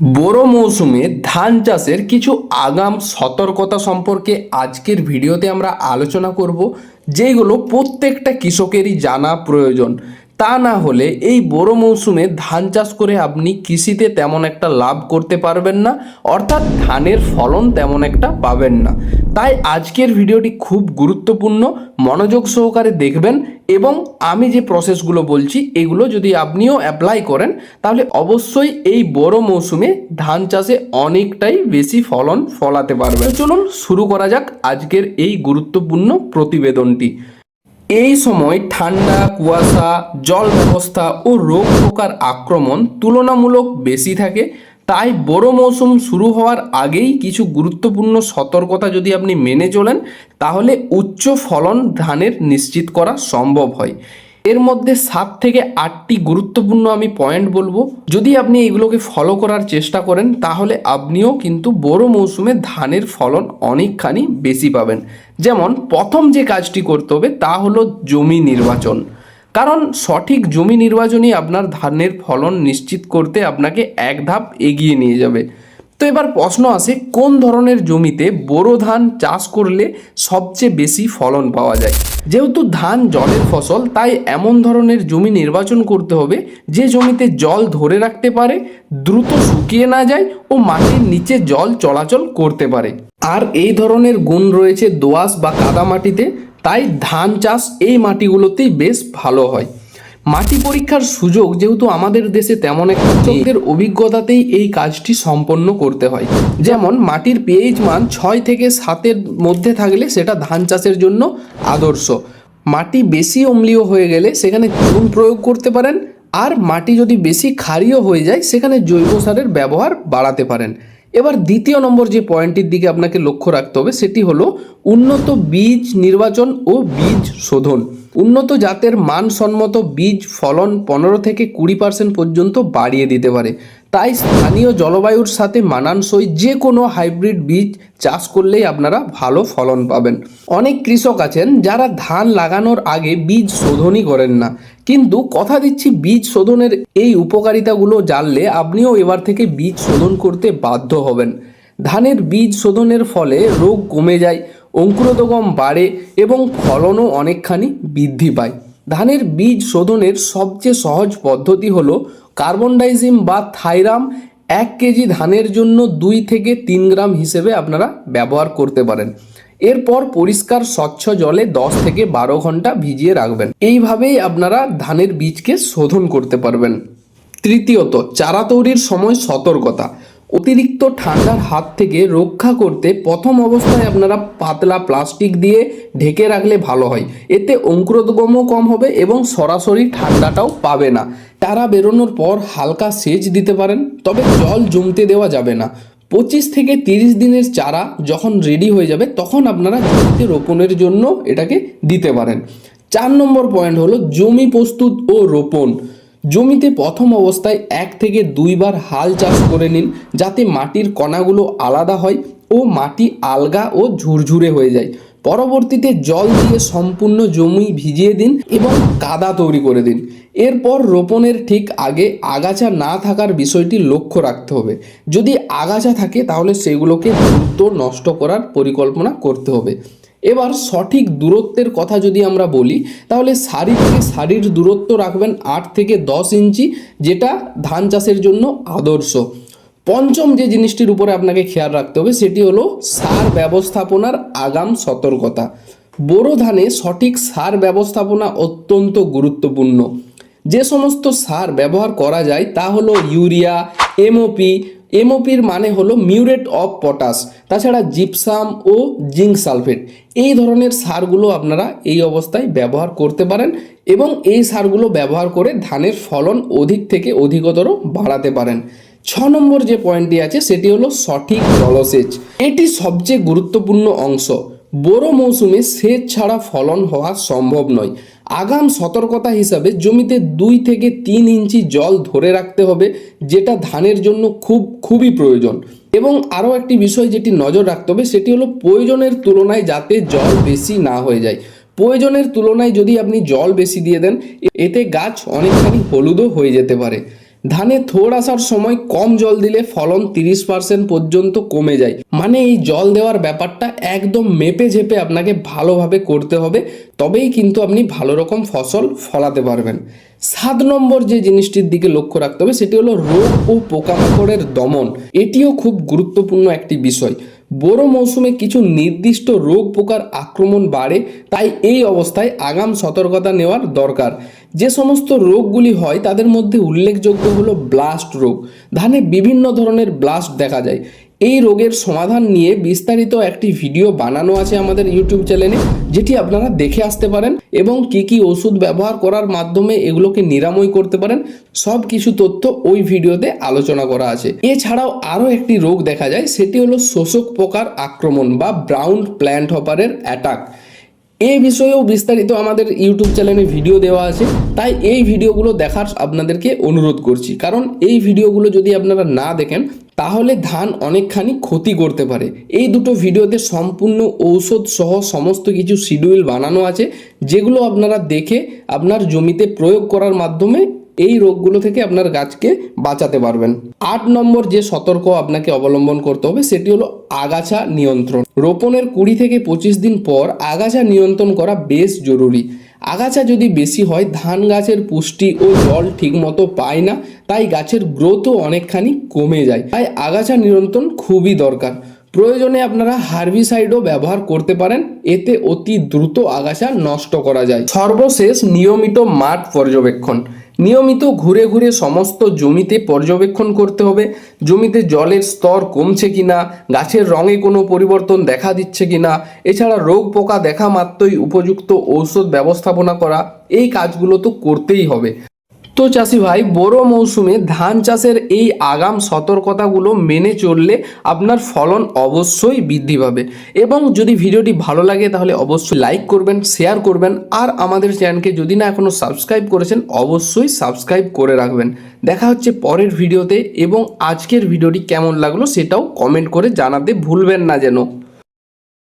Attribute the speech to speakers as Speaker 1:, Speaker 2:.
Speaker 1: বোরো মৌসুমে ধান চাষের কিছু আগাম সতর্কতা সম্পর্কে আজকের ভিডিওতে আমরা আলোচনা করব যেগুলো প্রত্যেকটা কৃষকেরই জানা প্রয়োজন। তা না হলে এই বোরো মৌসুমে ধান চাষ করে আপনি কৃষিতে তেমন একটা লাভ করতে পারবেন না, অর্থাৎ ধানের ফলন তেমন একটা পাবেন না। তাই আজকের ভিডিওটি খুব গুরুত্বপূর্ণ, মনোযোগ সহকারে দেখবেন এবং আমি যে প্রসেসগুলো বলছি, এগুলো যদি আপনিও অ্যাপ্লাই করেন, তাহলে অবশ্যই এই বড় মৌসুমে ধান চাষে অনেকটাই বেশি ফলন ফলাতে পারবেন। চলুন শুরু করা যাক আজকের এই গুরুত্বপূর্ণ প্রতিবেদনটি। এই সময় ঠান্ডা, কুয়াশা, জল ব্যবস্থা ও রোগ পোকার আক্রমণ তুলনামূলক বেশি থাকে। তাই বড় মৌসুম শুরু হওয়ার আগেই কিছু গুরুত্বপূর্ণ সতর্কতা যদি আপনি মেনে চলেন, তাহলে উচ্চ ফলন ধানের নিশ্চিত করা সম্ভব হয়। এর মধ্যে সাত থেকে আটটি গুরুত্বপূর্ণ আমি পয়েন্ট বলব। যদি আপনি এগুলোকে ফলো করার চেষ্টা করেন, তাহলে আপনিও কিন্তু বড় মৌসুমে ধানের ফলন অনেকখানি বেশি পাবেন। যেমন, প্রথম যে কাজটি করতে হবে, তা হলো জমি নির্বাচন। কারণ, সঠিক জমি নির্বাচনই আপনার ধানের ফলন নিশ্চিত করতে আপনাকে এক ধাপ এগিয়ে নিয়ে যাবে। তো এবার প্রশ্ন আসে, কোন ধরনের জমিতে বোরো ধান চাষ করলে সবচেয়ে বেশি ফলন পাওয়া যায়? যেহেতু ধান জলের ফসল, তাই এমন ধরনের জমি নির্বাচন করতে হবে যে জমিতে জল ধরে রাখতে পারে, দ্রুত শুকিয়ে না যায় ও মাটির নিচে জল চলাচল করতে পারে। আর এই ধরনের গুণ রয়েছে দোআঁশ বা কাদা মাটিতে, তাই ধান চাষ এই মাটিগুলোতেই বেশ ভালো হয়। মাটি পরীক্ষার সুযোগ যেহেতু আমাদের দেশে তেমন একটা চোখের অভিজ্ঞতাতেই এই কাজটি সম্পন্ন করতে হয়। যেমন মাটির পিএইচ মান ছয় থেকে সাতের মধ্যে থাকলে সেটা ধান চাষের জন্য আদর্শ। মাটি বেশি অম্লীয় হয়ে গেলে সেখানে চুন প্রয়োগ করতে পারেন আর মাটি যদি বেশি ক্ষারীয় হয়ে যায় সেখানে জৈব সারের ব্যবহার বাড়াতে পারেন। এবার দ্বিতীয় নম্বর যে পয়েন্টটির দিকে আপনাকে লক্ষ্য রাখতে হবে সেটি হলো উন্নত বীজ নির্বাচন ও বীজ শোধন। উন্নত জাতের মানসম্মত বীজ ফলন পনেরো থেকে কুড়ি পার্সেন্ট পর্যন্ত বাড়িয়ে দিতে পারে। তাই স্থানীয় জলবায়ুর সাথে মানানসই যে কোনো হাইব্রিড বীজ চাষ করলেই আপনারা ভালো ফলন পাবেন। অনেক কৃষক আছেন যারা ধান লাগানোর আগে বীজ শোধনই করেন না। কিন্তু কথা দিচ্ছি বীজ শোধনের এই উপকারিতাগুলো জানলে আপনিও এবার থেকে বীজ শোধন করতে বাধ্য হবেন। ধানের বীজ শোধনের ফলে রোগ কমে যায় অঙ্কুরোদগম বাড়ে এবং ফলনও অনেকখানি বৃদ্ধি পায়। ধানের বীজ শোধনের সবচেয়ে সহজ পদ্ধতি হলো কার্বন ডাইজিম বা থাইরাম এক কেজি ধানের জন্য দুই থেকে তিন গ্রাম হিসেবে আপনারা ব্যবহার করতে পারেন। এরপর পরিষ্কার স্বচ্ছ জলে দশ থেকে বারো ঘণ্টা ভিজিয়ে রাখবেন। এইভাবেই আপনারা ধানের বীজকে শোধন করতে পারবেন। তৃতীয়ত, চারা তৈরির সময় সতর্কতা। অতিরিক্ত ঠান্ডার হাত থেকে রক্ষা করতে প্রথম অবস্থায় আপনারা পাতলা প্লাস্টিক দিয়ে ঢেকে রাখলে ভালো হয়। এতে অঙ্কুরোদ্গমও কম হবে এবং সরাসরি ঠান্ডাটাও পাবে না। তারা বেরোনোর পর হালকা সেচ দিতে পারেন, তবে জল জমতে দেওয়া যাবে না। পঁচিশ থেকে তিরিশ দিনের চারা যখন রেডি হয়ে যাবে, তখন আপনারা জমিতে রোপণের জন্য এটাকে দিতে পারেন। চার নম্বর পয়েন্ট হলো জমি প্রস্তুত ও রোপণ। জমিতে প্রথম অবস্থায় এক থেকে দুইবার হাল চাষ করে নিন, যাতে মাটির কণাগুলো আলাদা হয় ও মাটি আলগা ও ঝুরঝুরে হয়ে যায়। পরবর্তীতে জল দিয়ে সম্পূর্ণ জমি ভিজিয়ে দিন এবং কাদা তৈরি করে দিন। এরপর রোপণের ঠিক আগে আগাছা না থাকার বিষয়টি লক্ষ্য রাখতে হবে। যদি আগাছা থাকে, তাহলে সেগুলোকে দ্রুত নষ্ট করার পরিকল্পনা করতে হবে। এবার সঠিক দূরত্বের কথা যদি আমরা বলি, তাহলে সারি থেকে সারির দূরত্ব রাখবেন আট থেকে দশ ইঞ্চি, যেটা ধান চাষের জন্য আদর্শ। পঞ্চম যে জিনিসটির উপরে আপনাকে খেয়াল রাখতে হবে, সেটি হলো সার ব্যবস্থাপনার আগাম সতর্কতা। বোরো ধানে সঠিক সার ব্যবস্থাপনা অত্যন্ত গুরুত্বপূর্ণ। যে সমস্ত সার ব্যবহার করা যায়, তা হলো ইউরিয়া, এমওপি এমওপির মানে হলো মিউরেট অফ পটাশ, তাছাড়া জিপসাম ও জিঙ্ক সালফেট। এই ধরনের সারগুলো আপনারা এই অবস্থায় ব্যবহার করতে পারেন এবং এই সারগুলো ব্যবহার করে ধানের ফলন অধিক থেকে অধিকতর বাড়াতে পারেন। ছ নম্বর যে পয়েন্টটি আছে, সেটি হলো সঠিক জলসেচ। এটি সবচেয়ে গুরুত্বপূর্ণ অংশ। বোরো মৌসুমে সেচ ছাড়া ফলন হওয়া সম্ভব নয়। আগাম সতর্কতা হিসাবে জমিতে দুই থেকে তিন ইঞ্চি জল ধরে রাখতে হবে, যেটা ধানের জন্য খুব, খুবই প্রয়োজন। এবং আরও একটি বিষয় যেটি নজর রাখতে হবে, সেটি হলো প্রয়োজনের তুলনায় যাতে জল বেশি না হয়ে যায়। প্রয়োজনের তুলনায় যদি আপনি জল বেশি দিয়ে দেন, এতে গাছ অনেকখানি হলুদও হয়ে যেতে পারে। ধানে থোড় আসার সময় কম জল দিলে ফলন তিরিশ পার্সেন্ট পর্যন্ত কমে যায়। মানে এই জল দেওয়ার ব্যাপারটা একদম মেপে ঝেপে আপনাকে ভালোভাবে করতে হবে, তবেই কিন্তু আপনি ভালো রকম ফসল ফলাতে পারবেন। সাত নম্বর যে জিনিসটির দিকে লক্ষ্য রাখতে হবে, সেটি হলো রোগ ও পোকামাকড়ের দমন। এটিও খুব গুরুত্বপূর্ণ একটি বিষয়। বোরো মৌসুমে কিছু নির্দিষ্ট রোগ পোকার আক্রমণ বাড়ে, তাই এই অবস্থায় আগাম সতর্কতা নেওয়ার দরকার। যে সমস্ত রোগগুলি হয়, তাদের মধ্যে উল্লেখযোগ্য হলো ব্লাস্ট রোগ। ধানে বিভিন্ন ধরনের ব্লাস্ট দেখা যায়। এই রোগের সমাধান নিয়ে বিস্তারিত একটি ভিডিও বানানো আছে আমাদের ইউটিউব চ্যানেলে, যেটি আপনারা দেখে আসতে পারেন এবং কি কি ওষুধ ব্যবহার করার মাধ্যমে এগুলোকে নিরাময় করতে পারেন, সব কিছু তথ্য ওই ভিডিওতে আলোচনা করা আছে। এছাড়াও আরও একটি রোগ দেখা যায়, সেটি হলো শোষক পোকার আক্রমণ বা ব্রাউন প্ল্যান্ট হপারের অ্যাটাক। এই বিষয়েও বিস্তারিত আমাদের ইউটিউব চ্যানেলে ভিডিও দেওয়া আছে। তাই এই ভিডিওগুলো দেখার আপনাদেরকে অনুরোধ করছি। কারণ এই ভিডিওগুলো যদি আপনারা না দেখেন, তাহলে ধান অনেকখানি ক্ষতি করতে পারে। এই দুটো ভিডিওতে সম্পূর্ণ ঔষধ সহ সমস্ত কিছু শিডিউল বানানো আছে, যেগুলো আপনারা দেখে আপনার জমিতে প্রয়োগ করার মাধ্যমে এই রোগগুলো থেকে আপনার গাছকে বাঁচাতে পারবেন। আট নম্বর যে সতর্ক আপনাকে অবলম্বন করতে হবে, সেটি হলো আগাছা নিয়ন্ত্রণ। রোপণের কুড়ি থেকে পঁচিশ দিন পর আগাছা নিয়ন্ত্রণ করা বেশ জরুরি। আগাছা যদি বেশি হয়, ধান গাছের পুষ্টি ও জল ঠিকমতো পায় না, তাই গাছের গ্রোথও অনেকখানি কমে যায়। তাই আগাছা নিয়ন্ত্রণ খুবই দরকার। প্রয়োজনে আপনারা হার্বিসাইডও ব্যবহার করতে পারেন, এতে অতি দ্রুত আগাছা নষ্ট করা যায়। সর্বশেষ নিয়মিত মাঠ পর্যবেক্ষণ। নিয়মিত ঘুরে ঘুরে সমস্ত জমিতে পর্যবেক্ষণ করতে হবে। জমিতে জলের স্তর কমছে কিনা, গাছের রঙে কোনো পরিবর্তন দেখা দিচ্ছে কিনা, এছাড়া রোগ পোকা দেখা মাত্রই উপযুক্ত ঔষধ ব্যবস্থাপনা করা, এই কাজগুলো তো করতেই হবে। তো চাষি ভাই, বড় মৌসুমে ধান চাষের এই আগাম সতর্কতাগুলো মেনে চললে আপনার ফলন অবশ্যই বৃদ্ধি পাবে। এবং যদি ভিডিওটি ভালো লাগে তাহলে অবশ্যই লাইক করবেন, শেয়ার করবেন আর আমাদের চ্যানেলকে যদি না এখনও সাবস্ক্রাইব করেছেন অবশ্যই সাবস্ক্রাইব করে রাখবেন। দেখা হচ্ছে পরের ভিডিওতে এবং আজকের ভিডিওটি কেমন লাগল সেটাও কমেন্ট করে জানাতে ভুলবেন না যেন।